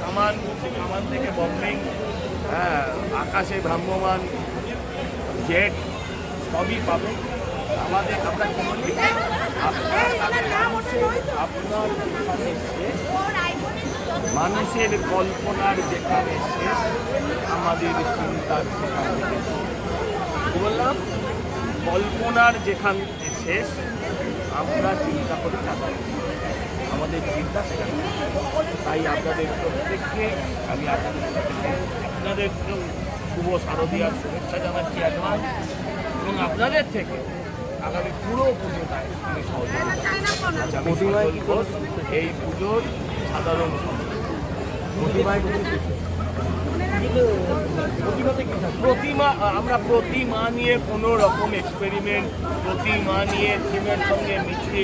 কামান কামান থেকে বম্বিং হ্যাঁ আকাশে ভ্রাম্যমান জেট সবই পাবে। আমাদের আমরা কি বলি আপনার মানুষের কল্পনার যেখানে শেষ, আমাদের চিন্তার বললাম? কল্পনার যেখান শেষ, আমরা চিন্তা করি টাকা সেখানে তাই আপনাদের প্রত্যেককে আমি আপনাদের প্রত্যেককে শুভ শারদীয়ার শুভেচ্ছা জানাচ্ছি অ্যাডভান্স এবং আপনাদের থেকে আগামী পুরো পুজোটায় আমি সহযোগিতা এই পুজোর সাধারণ। প্রতিমা আমরা প্রতিমা নিয়ে কোনো রকম এক্সপেরিমেন্ট প্রতিমা নিয়ে থিমের সঙ্গে মিশিয়ে